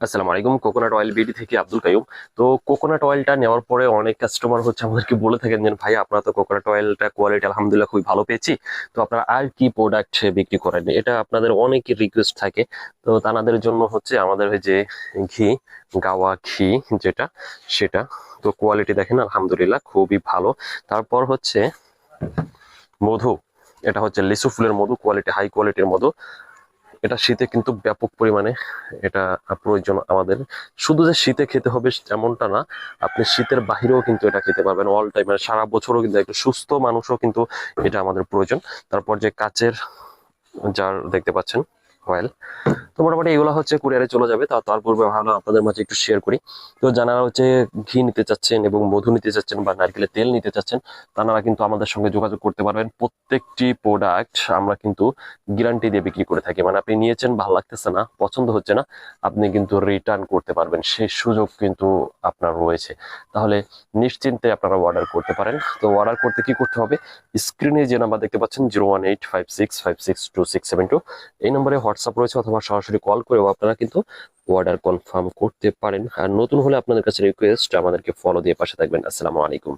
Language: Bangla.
আসসালামু আলাইকুম কোকোনাট অয়েল বিডি থেকে আব্দুল কাইম তো কোকোনাট অয়েলটা নেওয়ার পরে অনেক কাস্টমার হচ্ছে আমাদেরকে বলে থাকেন যে, ভাই, আপনারা তো কোকোনাট অয়েলটা কোয়ালিটি আলহামদুলিল্লাহ খুবই ভালো পেয়েছি। তো আপনারা আর কি প্রোডাক্ট বিক্রি করেন? এটা আপনাদের অনেকের রিকোয়েস্ট থাকে। তো তাদের জন্য হচ্ছে আমাদের যে ঘি, গাওয়া ঘি যেটা, সেটা। তো কোয়ালিটি দেখেন, আলহামদুলিল্লাহ খুবই ভালো। তারপর হচ্ছে মধু। এটা হচ্ছে লিচু ফুলের মধু কোয়ালিটি হাই কোয়ালিটির মধু। এটা শীতে কিন্তু ব্যাপক পরিমাণে এটা প্রয়োজন আমাদের। শুধু যে শীতে খেতে হবে এমনটা না, আপনি শীতের বাহিরেও কিন্তু এটা খেতে পারবেন অল টাইম মানে সারা বছরও কিন্তু একটা সুস্থ মানুষও কিন্তু এটা আমাদের প্রয়োজন। তারপর যে কাচের, যার দেখতে পাচ্ছেন অয়েল তো মোটামুটি এগুলো হচ্ছে কুরিয়ারে চলে যাবে। তা তার পূর্বে ভালো আপনাদের মাঝে একটু শেয়ার করি। তো যারা হচ্ছে ঘি নিতে চাচ্ছেন এবং মধু নিতে চাচ্ছেন বা নারকেলের তেল নিতে চাচ্ছেন, তারা কিন্তু আমাদের সঙ্গে যোগাযোগ করতে পারবেন। প্রত্যেকটি প্রোডাক্ট আমরা কিন্তু গ্যারান্টি দিয়ে বিক্রি করে থাকি। মানে আপনি নিয়েছেন, ভালো লাগতেছে না, পছন্দ হচ্ছে না, আপনি কিন্তু রিটার্ন করতে পারবেন। সেই সুযোগ কিন্তু আপনার রয়েছে। তাহলে নিশ্চিন্তে আপনারা অর্ডার করতে পারেন। তো অর্ডার করতে কি করতে হবে? স্ক্রিনে যে নাম্বার দেখতে পাচ্ছেন zero one eight five six five six two six seven two এই নম্বরে হোয়াটসঅ্যাপ রয়েছে অথবা সরাসরি কল করে আপনারা কিন্তু অর্ডার কনফার্ম করতে পারেন। আর নতুন হলে আপনাদের কাছে রিকোয়েস্ট আমাদেরকে ফলো দিয়ে পাশে থাকবেন। আসসালামু আলাইকুম।